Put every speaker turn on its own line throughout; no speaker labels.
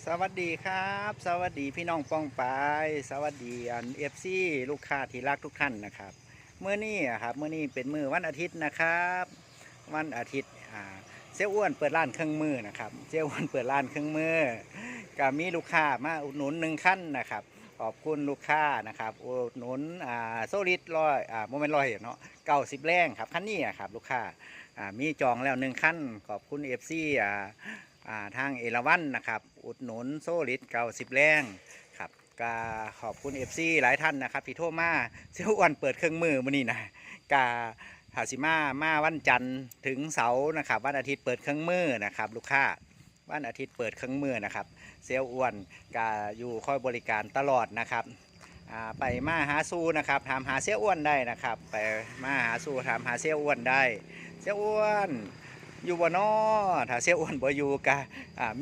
สวัสดีครับ สวัสดีพี่น้องป้องปายสวัสดีอันเอฟซีลูกค้าที่รักทุกท่านนะครับเมื่อนี้ครับเมื่อนี้เป็นมือวันอาทิตย์นะครับ วันอาทิตย์อ่าเจ้อ้วนเปิดร้านเครื่องมือนะครับเจ้อ้วนเปิดร้านเครื่องมือก็มีลูกค้ามาอุดหนุนหนึ่งขั้นนะครับขอบคุณลูกค้านะครับอุดหนุนอ่าโซลิดร้อยอ่าโมเมนต์ร้อยเนาะเก้าสิบแรงครับขั้นนี้ครับลูกค้าอ่ามีจองแล้วหนึ่งขั้นขอบคุณเอฟซีอ่า ทางเอราวันนะครับ อุดหนุนโซลิดเก่าสิบแรงครับก็ขอบคุณเอฟซีหลายท่านนะครับที่โทรมาเจ้าอ้วันเปิดเครื่องมือมื่อนี้นะกาหาสิมามาวันจันทร์ถึงเสาร์นะครับ วันอาทิตย์เปิดเครื่องมือนะครับ ลูกค้าวันอาทิตย์เปิดเครื่องมือนะครับ เซลอ้วนกาอยู่คอยบริการตลอดนะครับไปมาหาสู้นะครับถามหาเซลลอ้วนได้นะครับ ไปมาหาสู้ถามหาเซลลอ้วนได้เซลลอ้วน อยู่บ่นอถ้าเสียอ้วนบ่อยู่กะ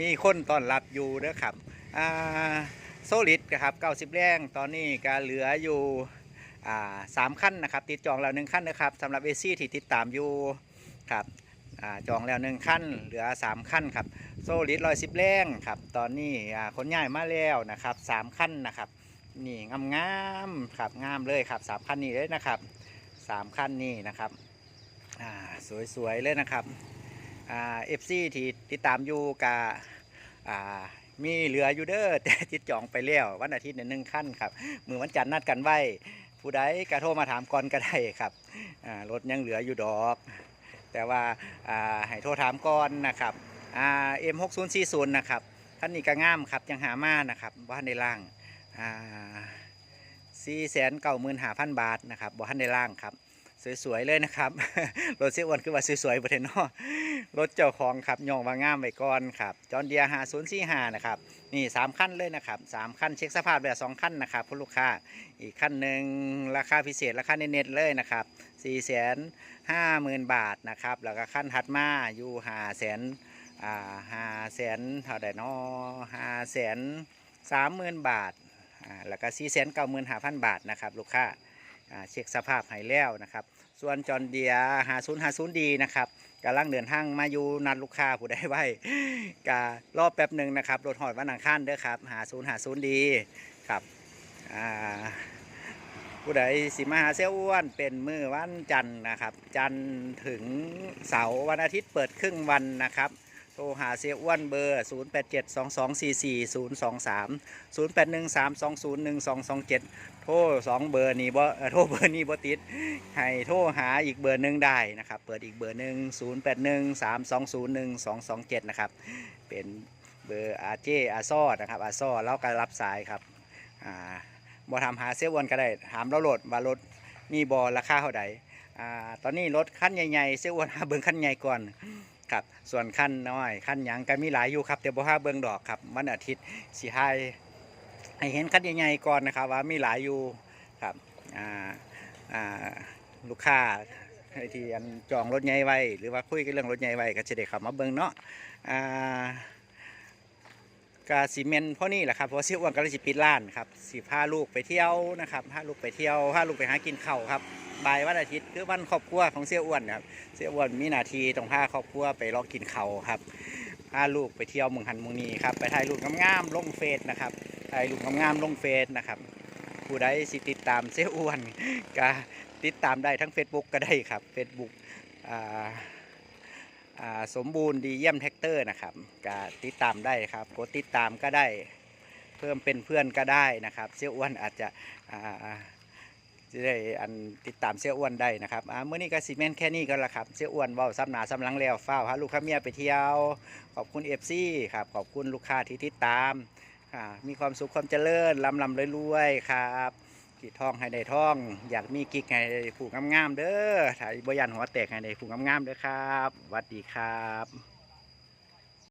มีคนต้อนรับอยู่เด้อครับโซลิดครับ90แรงตอนนี้ก็เหลืออยู่สามขั้นนะครับ ติดจองแล้วหนึ่งขั้นนะครับสำหรับเอซี่ที่ติดตามอยู่ครับอจองแล้วหนึ่งขั้น เหลือสามขั้นครับโซลิดร้อยสิบแรงครับตอนนี้คนใหญ่มาแล้วนะครับสามขั้นนะครับนี่งามงามๆครับงามเลยครับสามขั้นนี้เลยนะครับสามขั้นนี้นะครับสวยๆเลยนะครับ เอฟซีที่ติดตามอยู่กะอ่ามีเหลืออยู่เด้อแต่ติดจองไปแล้ววันอาทิตย์เนี่ยหนึ่งขั้นครับมือวันจันทร์นัดกันไว้ผู้ใดกระโทรมาถามก่อนก็ได้ครับรถยังเหลืออยู่ดอก แต่ว่าให้โทรถามก่อนนะครับเอ็มหกศูนย์สี่ศูนย์นะครับท่านนี้ก็งามครับยังหามานะครับบ้านในล่างสี่แสนเก้าหมื่นห้าพันบาทนะครับบ้านในล่างครับ สวยๆเลยนะครับรถเสียอ้วนคือว่าสวยๆประเทศนอก รถเจ้าของครับย่องว่างามไว้ก่อนครับจอนเดียหาศูนย์สี่ห้านะครับนี่สามขั้นเลยนะครับสามขั้นเช็คสภาพแบบสองขั้นนะครับคุณลูกค้าอีกขั้นหนึ่งราคาพิเศษราคาเน็ตเลยนะครับสี่แสนห้าหมื่นบาทนะครับแล้วก็ขั้นถัดมาอยู่ห้าแสนอ่าห้าแสนเท่าไหร่นอห้าแสนสามหมื่นบาทอ่าแล้วก็สี่แสนเก้าหมื่นห้าพันบาทนะครับลูกค้าอ่าเช็คสภาพให้แล้วนะครับ ส่วนจอนเดียหาศูนย์หาศูนย์ดีนะครับ กำลังเดินทางมาอยู่นัดลูกค้าผู้ใดไว้กรอบแป๊บหนึ่งนะครับรถหอดวันอังคารเด้อครับ หาศูนย์หาศูนย์ดีครับอ่าผู้ใดสิมาหาเซลอ้วนเป็นมือวันจันทร์นะครับ จันทร์ถึงเสาร์วันอาทิตย์เปิดครึ่งวันนะครับ ทรหาเซลอ้วนเบอร์ 0 8 7 2 2 4 4 0 2 3 0 8 1 3 2 0 1 2 2 7 โทรสองเบอร์นี้บ่โทรเบอร์นี้บ่ติด ให้โทรหาอีกเบอร์หนึ่งได้นะครับ เปิดอีกเบอร์หนึ่ง0 8 1 3 2 0 1 2 2 7 นะครับ เป็นเบอร์อาเจอาซอนะครับอาซอแล้วก็รับสายครับ อ่าบอทำหาเซลวันก็ได้ ถามเราโหลดว่ารถมีบอราคาเท่าใดอ่า ตอนนี้รถขั้นใหญ่ๆเซลวันหาเบิ้งขั้นใหญ่ก่อน ครับส่วนขั้นน้อยขั้นหยังก็มีหลายอยู่ครับแต่บ่หาเบิ้งดอกครับวันอาทิตย์สิให้ให้เห็นขั้นใหญ่ๆก่อนนะครับ ว่ามีหลายอยู่ครับอ่าอ่าลูกค้าที่อันจองรถใหญ่ไว้หรือว่าคุยกันเรื่องรถใหญ่ไว้ก็จะได้เข้ามาเบิ่งเนาะอ่ากาซีเมนเพราะนี่แหละครับเพราะเสียอ้วนก็เลยสิปิดร้านครับสิพาลูกไปเที่ยวนะครับพาลูกไปเที่ยวพาลูกไปหากินเข้าครับ บ่ายวันอาทิตย์คือวันครอบครัวของเสียอ้วนครับเสียอ้วนมีหนาทีต้องพาครอบครัวไปรอกกินเขาครับพาลูกไปเที่ยวเมืองหันเมืองนี้ครับไปถ่ายรูปงามๆลงเฟซนะครับถ่ายรูปงามๆลงเฟซนะครับผู้ใดสิติดตามเสียอ้วนก็ติดตามได้ทั้ง Facebook ก็ได้ครับ Facebook อ่าสมบูรณ์ดีเยี่ยมแท็กเตอร์นะครับก็ติดตามได้ครับกดติดตามก็ได้ เพิ่มเป็นเพื่อนก็ได้นะครับ เสียอ้วนอาจจะ จะได้อันติดตามเสียอ้วนได้นะครับอ่าเมื่อนี้ก็ซีเมนแค่นี้ก็แล้วครับเสียอ้วนว่าซ้ำหนาซ้ำหลังแล้วฟ้าวพาลูกค้าเมียไปเที่ยว ขอบคุณเอฟซีครับขอบคุณลูกค้าที่ติดตามอ่ามีความสุขความเจริญลำลำรวยๆครับกีท่องให้ได้ท่อง อยากมีกิ๊กให้ได้ผูกงามๆเด้อถ่ายบยันหัวแตกให้ได้ผูกงามๆเด้อครับสวัสดีครับ